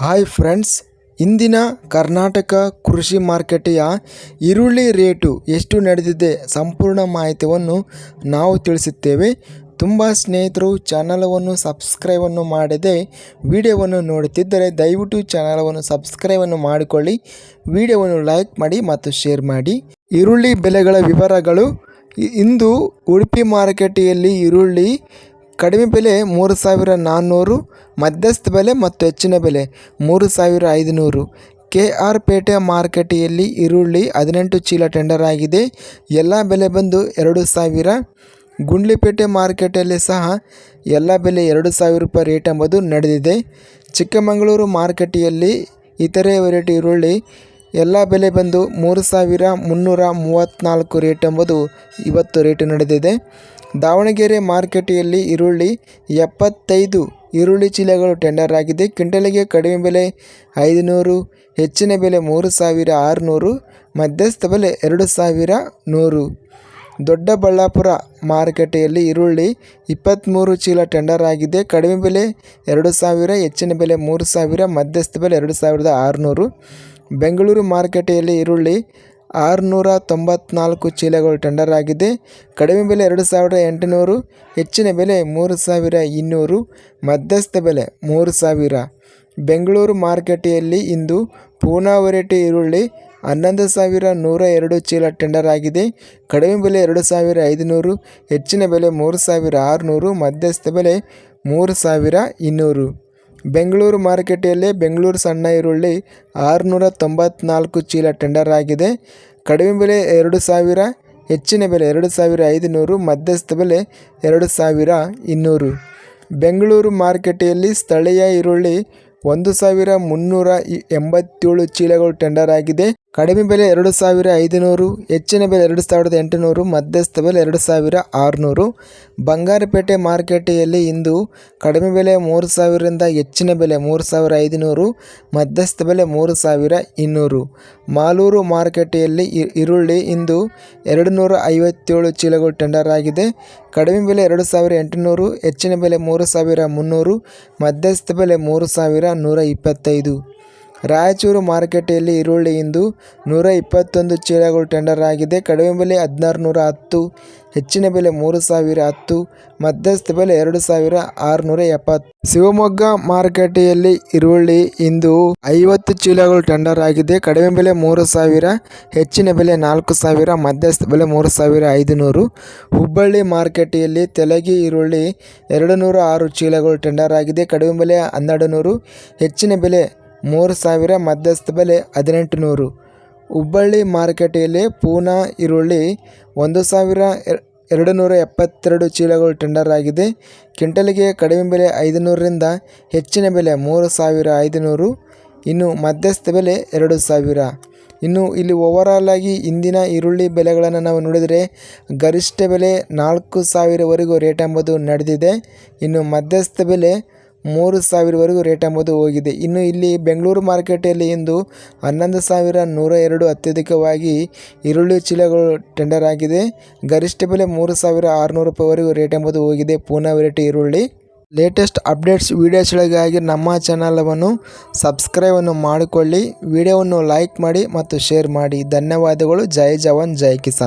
Hi friends ಇಂದಿನ ಕರ್ನಾಟಕ ಕೃಷಿ ಮಾರುಕಟ್ಟೆಯ ಈರುಳ್ಳಿ ರೇಟು ಎಷ್ಟು ನಡೆದಿದೆ ಸಂಪೂರ್ಣ ಮಾಹಿತಿಯನ್ನು ನಾವು ತಿಳಿಸುತ್ತೇವೆ. ತುಂಬ ಸ್ನೇಹಿತರು, ಚಾನಲವನ್ನು ಸಬ್ಸ್ಕ್ರೈಬನ್ನು ಮಾಡದೆ ವಿಡಿಯೋವನ್ನು ನೋಡುತ್ತಿದ್ದರೆ ದಯವಿಟ್ಟು ಚಾನಲವನ್ನು ಸಬ್ಸ್ಕ್ರೈಬನ್ನು ಮಾಡಿಕೊಳ್ಳಿ. ವಿಡಿಯೋವನ್ನು ಲೈಕ್ ಮಾಡಿ ಮತ್ತು ಶೇರ್ ಮಾಡಿ. ಈರುಳ್ಳಿ ಬೆಲೆಗಳ ವಿವರಗಳು ಇಂದು ಉಡುಪಿ ಮಾರುಕಟ್ಟೆಯಲ್ಲಿ ಈರುಳ್ಳಿ ಕಡಿಮೆ ಬೆಲೆ ಮೂರು ಸಾವಿರ ನಾನ್ನೂರು, ಮಧ್ಯಸ್ಥ ಬೆಲೆ ಮತ್ತು ಹೆಚ್ಚಿನ ಬೆಲೆ ಮೂರು ಸಾವಿರ ಐದುನೂರು. ಕೆ ಆರ್ ಪೇಟೆ ಮಾರುಕಟ್ಟೆಯಲ್ಲಿ ಈರುಳ್ಳಿ ಹದಿನೆಂಟು ಚೀಲ ಟೆಂಡರ್ ಆಗಿದೆ. ಎಲ್ಲ ಬೆಲೆ ಬಂದು ಎರಡು ಸಾವಿರ. ಗುಂಡ್ಲಿಪೇಟೆ ಮಾರುಕಟ್ಟೆಯಲ್ಲಿ ಸಹ ಎಲ್ಲ ಬೆಲೆ ಎರಡು ಸಾವಿರ ರೂಪಾಯಿ ರೇಟ್ ಎಂಬುದು ನಡೆದಿದೆ. ಚಿಕ್ಕಮಗಳೂರು ಮಾರುಕಟ್ಟೆಯಲ್ಲಿ ಇತರೆ ವೆರೈಟಿ ಈರುಳ್ಳಿ ಎಲ್ಲ ಬೆಲೆ ಬಂದು ಮೂರು ಸಾವಿರ ಮುನ್ನೂರ ಮೂವತ್ತ್ನಾಲ್ಕು ರೇಟ್ ಎಂಬುದು ಇವತ್ತು ರೇಟ್ ನಡೆದಿದೆ. ದಾವಣಗೆರೆ ಮಾರುಕಟ್ಟೆಯಲ್ಲಿ ಈರುಳ್ಳಿ ಎಪ್ಪತ್ತೈದು ಈರುಳ್ಳಿ ಚೀಲಗಳು ಟೆಂಡರ್ ಆಗಿದೆ. ಕ್ವಿಂಟಲಿಗೆ ಕಡಿಮೆ ಬೆಲೆ ಐದುನೂರು, ಹೆಚ್ಚಿನ ಬೆಲೆ ಮೂರು ಸಾವಿರ ಆರುನೂರು, ಮಧ್ಯಸ್ಥ ಬೆಲೆ ಎರಡು ಸಾವಿರ ನೂರು. ದೊಡ್ಡಬಳ್ಳಾಪುರ ಮಾರುಕಟ್ಟೆಯಲ್ಲಿ ಈರುಳ್ಳಿ ಇಪ್ಪತ್ತ್ಮೂರು ಚೀಲ ಟೆಂಡರ್ ಆಗಿದೆ. ಕಡಿಮೆ ಬೆಲೆ ಎರಡು ಸಾವಿರ, ಹೆಚ್ಚಿನ ಬೆಲೆ ಮೂರು ಸಾವಿರ, ಮಧ್ಯಸ್ಥ ಬೆಲೆ ಎರಡು ಸಾವಿರದ ಆರುನೂರು. ಬೆಂಗಳೂರು ಮಾರುಕಟ್ಟೆಯಲ್ಲಿ ಈರುಳ್ಳಿ ಆರುನೂರ ತೊಂಬತ್ನಾಲ್ಕು ಚೀಲಗಳು ಟೆಂಡರ್ ಆಗಿದೆ. ಕಡಿಮೆ ಬೆಲೆ ಎರಡು ಸಾವಿರದ ಎಂಟುನೂರು, ಹೆಚ್ಚಿನ ಬೆಲೆ ಮೂರು ಸಾವಿರ ಇನ್ನೂರು, ಮಧ್ಯಸ್ಥ ಬೆಲೆ ಮೂರು ಸಾವಿರ. ಬೆಂಗಳೂರು ಮಾರುಕಟ್ಟೆಯಲ್ಲಿ ಇಂದು ಪೂನಾ ವೆರೈಟಿ ಈರುಳ್ಳಿ ಹನ್ನೊಂದು ಸಾವಿರ ನೂರ ಎರಡು ಚೀಲ ಟೆಂಡರ್ ಆಗಿದೆ. ಕಡಿಮೆ ಬೆಲೆ ಎರಡು ಸಾವಿರ ಐದುನೂರು, ಹೆಚ್ಚಿನ ಬೆಲೆ ಮೂರು ಸಾವಿರ ಆರುನೂರು, ಮಧ್ಯಸ್ಥ ಬೆಲೆ ಮೂರು ಸಾವಿರ ಇನ್ನೂರು. ಬೆಂಗಳೂರು ಮಾರುಕಟ್ಟೆಯಲ್ಲಿ ಬೆಂಗಳೂರು ಸಣ್ಣ ಈರುಳ್ಳಿ ಆರುನೂರ ತೊಂಬತ್ನಾಲ್ಕು ಚೀಲ ಟೆಂಡರ್ ಆಗಿದೆ. ಕಡಿಮೆ ಬೆಲೆ ಎರಡು ಸಾವಿರ, ಹೆಚ್ಚಿನ ಬೆಲೆ ಎರಡು ಸಾವಿರ ಐದುನೂರು, ಮಧ್ಯಸ್ಥ ಬೆಲೆ ಎರಡು ಸಾವಿರ ಇನ್ನೂರು. ಬೆಂಗಳೂರು ಮಾರುಕಟ್ಟೆಯಲ್ಲಿ ಸ್ಥಳೀಯ ಈರುಳ್ಳಿ ಒಂದು ಸಾವಿರ ಮುನ್ನೂರ ಎಂಬತ್ತೇಳು ಚೀಲಗಳು ಟೆಂಡರ್ ಆಗಿದೆ. ಕಡಿಮೆ ಬೆಲೆ ಎರಡು ಸಾವಿರ ಐದುನೂರು, ಹೆಚ್ಚಿನ ಬೆಲೆ ಎರಡು ಸಾವಿರದ ಎಂಟುನೂರು, ಮಧ್ಯಸ್ಥ ಬೆಲೆ ಎರಡು ಸಾವಿರ ಆರುನೂರು. ಬಂಗಾರಪೇಟೆ ಮಾರುಕಟ್ಟೆಯಲ್ಲಿ ಇಂದು ಕಡಿಮೆ ಬೆಲೆ ಮೂರು ಸಾವಿರದಿಂದ ಹೆಚ್ಚಿನ ಬೆಲೆ ಮೂರು ಸಾವಿರ ಐದುನೂರು, ಮಧ್ಯಸ್ಥ ಬೆಲೆ ಮೂರು ಸಾವಿರ ಇನ್ನೂರು. ಮಾಲೂರು ಮಾರುಕಟ್ಟೆಯಲ್ಲಿ ಈರುಳ್ಳಿ ಇಂದು ಎರಡು ನೂರ ಐವತ್ತೇಳು ಚೀಲಗಳು ಟೆಂಡರ್ ಆಗಿದೆ. ಕಡಿಮೆ ಬೆಲೆ ಎರಡು ಸಾವಿರ ಎಂಟುನೂರು, ಹೆಚ್ಚಿನ ಬೆಲೆ ಮೂರು ಸಾವಿರ ಮುನ್ನೂರು, ಮಧ್ಯಸ್ಥ ಬೆಲೆ ಮೂರು ಸಾವಿರ ನೂರ ಇಪ್ಪತ್ತೈದು. ರಾಯಚೂರು ಮಾರುಕಟ್ಟೆಯಲ್ಲಿ ಈರುಳ್ಳಿ ಇಂದು ನೂರ ಇಪ್ಪತ್ತೊಂದು ಚೀಲಗಳು ಟೆಂಡರ್ ಆಗಿದೆ. ಕಡಿಮೆ ಬೆಲೆ ಹದಿನಾರು ನೂರ ಹತ್ತು, ಹೆಚ್ಚಿನ ಬೆಲೆ ಮೂರು ಸಾವಿರ ಹತ್ತು, ಮಧ್ಯಸ್ಥ ಬೆಲೆ ಎರಡು ಸಾವಿರ ಆರುನೂರ ಎಪ್ಪತ್ತು. ಶಿವಮೊಗ್ಗ ಮಾರುಕಟ್ಟೆಯಲ್ಲಿ ಈರುಳ್ಳಿ ಇಂದು ಐವತ್ತು ಚೀಲಗಳು ಟೆಂಡರ್ ಆಗಿದೆ. ಕಡಿಮೆ ಬೆಲೆ ಮೂರು ಸಾವಿರ, ಹೆಚ್ಚಿನ ಬೆಲೆ ನಾಲ್ಕು ಸಾವಿರ, ಮಧ್ಯಸ್ಥ ಬೆಲೆ ಮೂರು ಸಾವಿರ ಐದುನೂರು. ಹುಬ್ಬಳ್ಳಿ ಮಾರುಕಟ್ಟೆಯಲ್ಲಿ ತೆಲಗಿ ಈರುಳ್ಳಿ ಎರಡು ನೂರ ಆರು ಚೀಲಗಳು ಟೆಂಡರ್ ಆಗಿದೆ. ಕಡಿಮೆ ಬೆಲೆ ಹನ್ನೆರಡು ನೂರು ಹೆಚ್ಚಿನ ಬೆಲೆ ಮೂರು ಸಾವಿರ ಮಧ್ಯಸ್ಥ ಬೆಲೆ ಹದಿನೆಂಟು ನೂರು ಹುಬ್ಬಳ್ಳಿ ಮಾರುಕಟ್ಟೆಯಲ್ಲಿ ಪೂನಾ ಈರುಳ್ಳಿ ಒಂದು ಸಾವಿರ ಎರಡು ನೂರ ಎಪ್ಪತ್ತೆರಡು ಚೀಲಗಳು ಟೆಂಡರ್ ಆಗಿದೆ. ಕ್ವಿಂಟಲಿಗೆ ಕಡಿಮೆ ಬೆಲೆ ಐದುನೂರರಿಂದ ಹೆಚ್ಚಿನ ಬೆಲೆ ಮೂರು ಸಾವಿರ ಐದುನೂರು. ಇನ್ನು ಮಧ್ಯಸ್ಥ ಬೆಲೆ ಎರಡು ಸಾವಿರ. ಇನ್ನು ಇಲ್ಲಿ ಓವರಾಲ್ ಆಗಿ ಇಂದಿನ ಈರುಳ್ಳಿ ಬೆಲೆಗಳನ್ನು ನಾವು ನೋಡಿದರೆ ಗರಿಷ್ಠ ಬೆಲೆ ನಾಲ್ಕು ಸಾವಿರವರೆಗೂ ರೇಟ್ ಎಂಬುದು ನಡೆದಿದೆ. ಇನ್ನು ಮಧ್ಯಸ್ಥ ಬೆಲೆ ಮೂರು ಸಾವಿರವರೆಗೂ ರೇಟ್ ಎಂಬುದು ಹೋಗಿದೆ. ಇನ್ನು ಇಲ್ಲಿ ಬೆಂಗಳೂರು ಮಾರ್ಕೆಟಲ್ಲಿ ಇಂದು ಹನ್ನೊಂದು ಸಾವಿರ ನೂರ ಎರಡು ಅತ್ಯಧಿಕವಾಗಿ ಈರುಳ್ಳಿ ಚೀಲಗಳು ಟೆಂಡರ್ ಆಗಿದೆ. ಗರಿಷ್ಠ ಬೆಲೆ ಮೂರು ಸಾವಿರ ಆರುನೂರು ರೂಪಾಯಿವರೆಗೂ ರೇಟ್ ಎಂಬುದು ಹೋಗಿದೆ. ಪೂನಾ ವೆರೈಟಿ ಈರುಳ್ಳಿ. ಲೇಟೆಸ್ಟ್ ಅಪ್ಡೇಟ್ಸ್ ವೀಡಿಯೋಸ್ಗಳಿಗಾಗಿ ನಮ್ಮ ಚಾನಲವನ್ನು ಸಬ್ಸ್ಕ್ರೈಬನ್ನು ಮಾಡಿಕೊಳ್ಳಿ. ವಿಡಿಯೋವನ್ನು ಲೈಕ್ ಮಾಡಿ ಮತ್ತು ಶೇರ್ ಮಾಡಿ. ಧನ್ಯವಾದಗಳು. ಜೈ ಜವಾನ್, ಜೈ ಕಿಸಾನ್.